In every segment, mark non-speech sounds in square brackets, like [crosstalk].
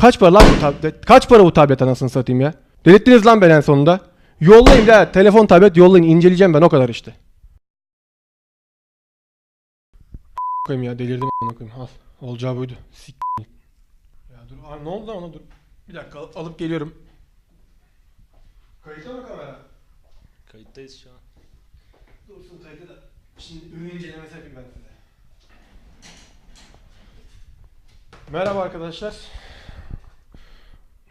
Kaç para lan bu tablet? Kaç para bu tablet anasını satayım ya? Delittiniz lan beni en sonunda. Yollayın ya. Telefon tablet yollayın. inceleyeceğim ben o kadar işte. koyayım ya delirdim amına koyayım. Al. Olacağı buydu. Sik. Ya dur abi ne oldu lan ona dur. Bir dakika al- alıp geliyorum. Kayıtta mı kamera? Kayıttayız şu an. Dursun kaydı da. Şimdi ürün incelemesi yapayım ben size. Merhaba arkadaşlar.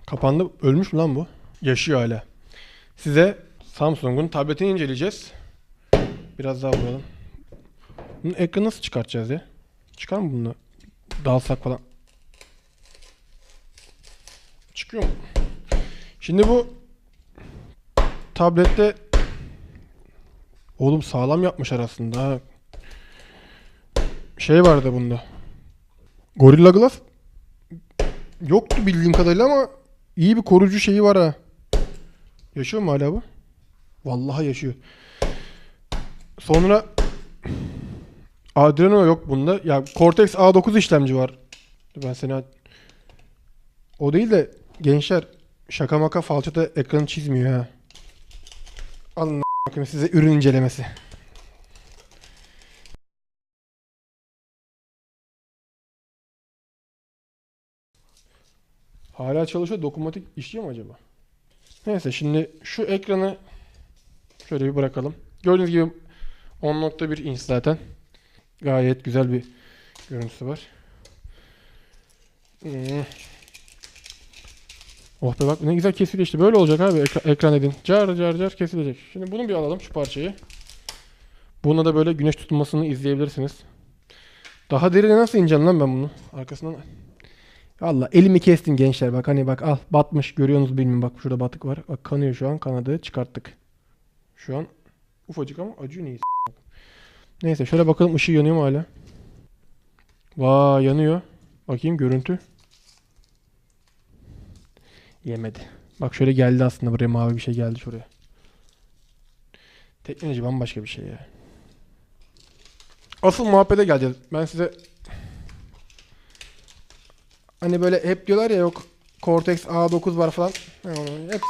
Kapandı. Ölmüş mü lan bu? Yaşıyor hala. Size Samsung'un tabletini inceleyeceğiz. Biraz daha vuralım. Bunun ekranı nasıl çıkartacağız ya? Çıkar mı bunu? Dalsak falan. Çıkıyor mu? Şimdi bu tablette Oğlum sağlam yapmışlar aslında ha. Şey vardı bunda. Gorilla Glass yoktu bildiğim kadarıyla ama iyi bir koruyucu şeyi var ha. Yaşıyor mu hala bu? Vallahi yaşıyor. Sonra Adreno yok bunda. Ya Cortex A9 işlemci var. Ben seni o değil de gençler şaka maka falçata ekranı çizmiyor ha. Alın Bakın size ürün incelemesi. Hala çalışıyor. Dokunmatik işliyor mu acaba? Neyse şimdi şu ekranı şöyle bir bırakalım. Gördüğünüz gibi 10.1 inç zaten. Gayet güzel bir görüntüsü var. Hmm. Oh be bak ne güzel kesiliyor işte. Böyle olacak abi ekra- ekran edin. Car car car kesilecek. Şimdi bunu bir alalım şu parçayı. Buna da böyle güneş tutulmasını izleyebilirsiniz. Daha derine nasıl ineceğim lan ben bunu? Arkasından. Valla elimi kestin gençler bak hani bak al batmış görüyorsunuz bilmiyorum bak şurada batık var. Bak kanıyor şu an kanadı çıkarttık. Şu an ufacık ama acıyor neyse. Neyse şöyle bakalım ışığı yanıyor mu hala? Vay yanıyor. Bakayım görüntü. Yemedi. Bak şöyle geldi aslında buraya mavi bir şey geldi şuraya. Teknoloji bambaşka bir şey ya. Asıl muhabbete geleceğiz. Ben size hani böyle hep diyorlar ya yok Cortex A9 var falan. Hep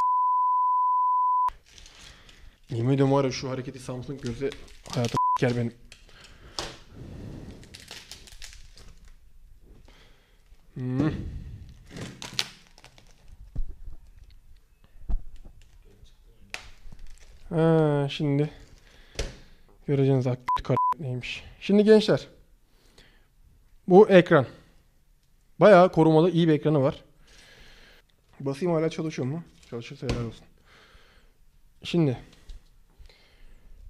Yemin ediyorum var ya şu hareketi Samsung görse hayatım yer benim. Hmm. Ha, şimdi göreceğiniz ak kar neymiş. Şimdi gençler bu ekran bayağı korumalı iyi bir ekranı var. Basayım hala çalışıyor mu? Çalışırsa helal olsun. Şimdi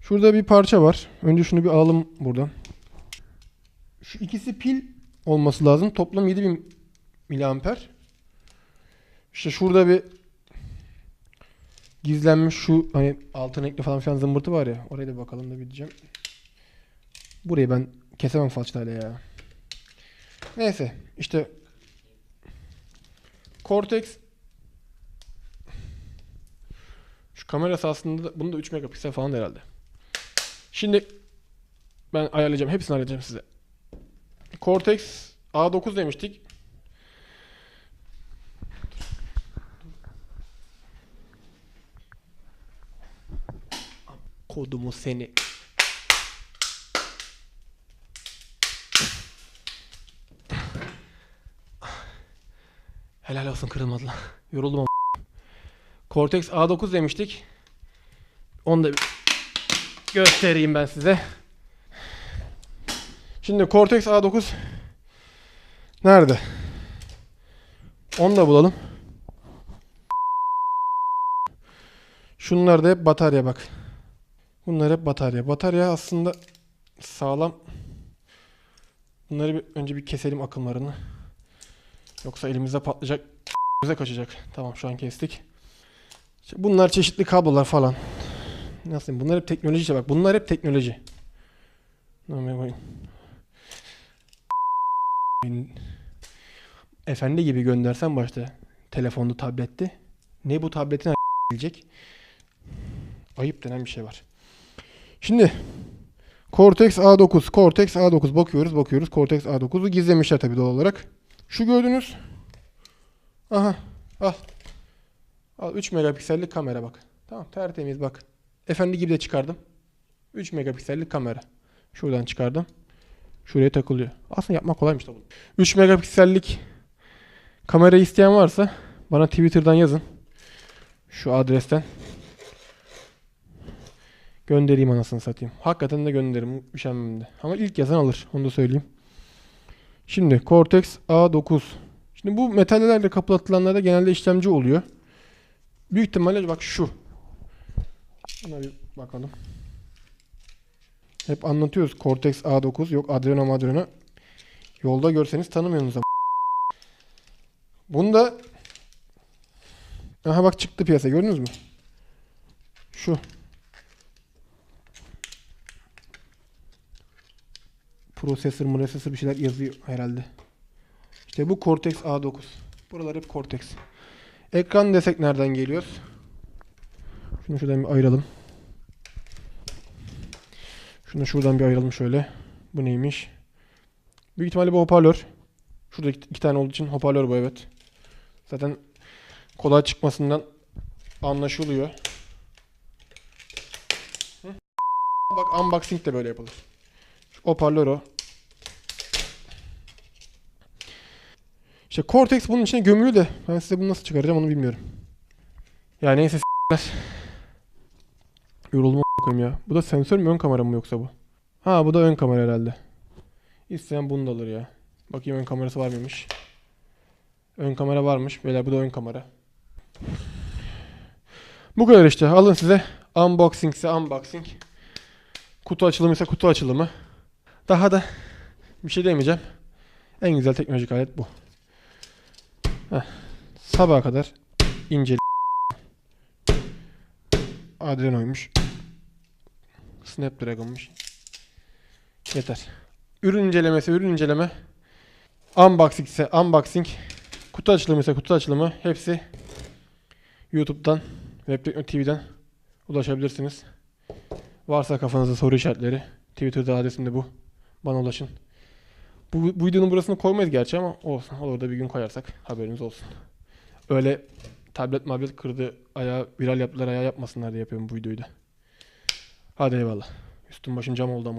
şurada bir parça var. Önce şunu bir alalım buradan. Şu ikisi pil olması lazım. Toplam 7000 miliamper. İşte şurada bir gizlenmiş şu hani altın renkli falan filan zımbırtı var ya. Oraya da bakalım da bir diyeceğim. Burayı ben kesemem falçatayla ya. Neyse işte Cortex şu kamerası aslında da, bunu da 3 megapiksel falan herhalde. Şimdi ben ayarlayacağım. Hepsini ayarlayacağım size. Cortex A9 demiştik. Kodumu seni. Helal olsun kırılmadı lan. Yoruldum ama. Cortex A9 demiştik. Onu da göstereyim ben size. Şimdi Cortex A9 nerede? Onu da bulalım. Şunlar da hep batarya bak. Bunlar hep batarya. Batarya aslında sağlam. Bunları bir, önce bir keselim akımlarını. Yoksa elimizde patlayacak. [laughs] Bize kaçacak. Tamam şu an kestik. İşte bunlar çeşitli kablolar falan. Nasıl diyeyim? Bunlar hep teknoloji işte bak. Bunlar hep teknoloji. [laughs] Efendi gibi göndersen başta telefonlu tabletti. Ne bu tabletin gelecek? Ayıp denen bir şey var. Şimdi Cortex A9, Cortex A9 bakıyoruz, bakıyoruz. Cortex A9'u gizlemişler tabii doğal olarak. Şu gördüğünüz Aha al. Al 3 megapiksellik kamera bak. Tamam tertemiz bak. Efendi gibi de çıkardım. 3 megapiksellik kamera. Şuradan çıkardım. Şuraya takılıyor. Aslında yapmak kolaymış da bunu. 3 megapiksellik kamera isteyen varsa bana Twitter'dan yazın. Şu adresten. Göndereyim anasını satayım. Hakikaten de gönderirim. Üşenmem de. Ama ilk yazan alır. Onu da söyleyeyim. Şimdi Cortex A9. Şimdi bu metallerle kaplatılanlarda genelde işlemci oluyor. Büyük ihtimalle bak şu. Buna bir bakalım. Hep anlatıyoruz Cortex A9 yok Adreno Madreno. Yolda görseniz tanımıyorsunuz ama. Bunda Aha bak çıktı piyasa gördünüz mü? Şu. Prosesör, prosesör bir şeyler yazıyor herhalde. İşte bu Cortex A9. Buralar hep Cortex. Ekran desek nereden geliyor? Şunu şuradan bir ayıralım. Şunu şuradan bir ayıralım şöyle. Bu neymiş? Büyük ihtimalle bu hoparlör. Şurada iki, tane olduğu için hoparlör bu evet. Zaten kolay çıkmasından anlaşılıyor. Bak unboxing de böyle yapılır. Hoparlör o. İşte Cortex bunun içine gömülü de ben size bunu nasıl çıkaracağım onu bilmiyorum. Ya neyse s**ler. Yoruldum a**ına koyayım ya. Bu da sensör mü ön kamera mı yoksa bu? Ha bu da ön kamera herhalde. İsteyen bunu da alır ya. Bakayım ön kamerası var mıymış. Ön kamera varmış. Beyler bu da ön kamera. Bu kadar işte. Alın size. Unboxing ise unboxing. Kutu açılımı ise kutu açılımı. Daha da bir şey demeyeceğim. En güzel teknolojik alet bu. Heh. Sabaha kadar incele. Adreno'ymuş. Snapdragon'muş. Yeter. Ürün incelemesi, ürün inceleme. Unboxing ise unboxing. Kutu açılımı ise kutu açılımı. Hepsi YouTube'dan, Web TV'den ulaşabilirsiniz. Varsa kafanızda soru işaretleri. Twitter'da adresim de bu. Bana ulaşın. Bu, bu videonun burasını koymayız gerçi ama olsun. Olur da bir gün koyarsak haberiniz olsun. Öyle tablet mablet kırdı ayağı viral yaptılar ayağı yapmasınlar diye yapıyorum bu videoyu da. Hadi eyvallah. Üstüm başım cam oldu ama.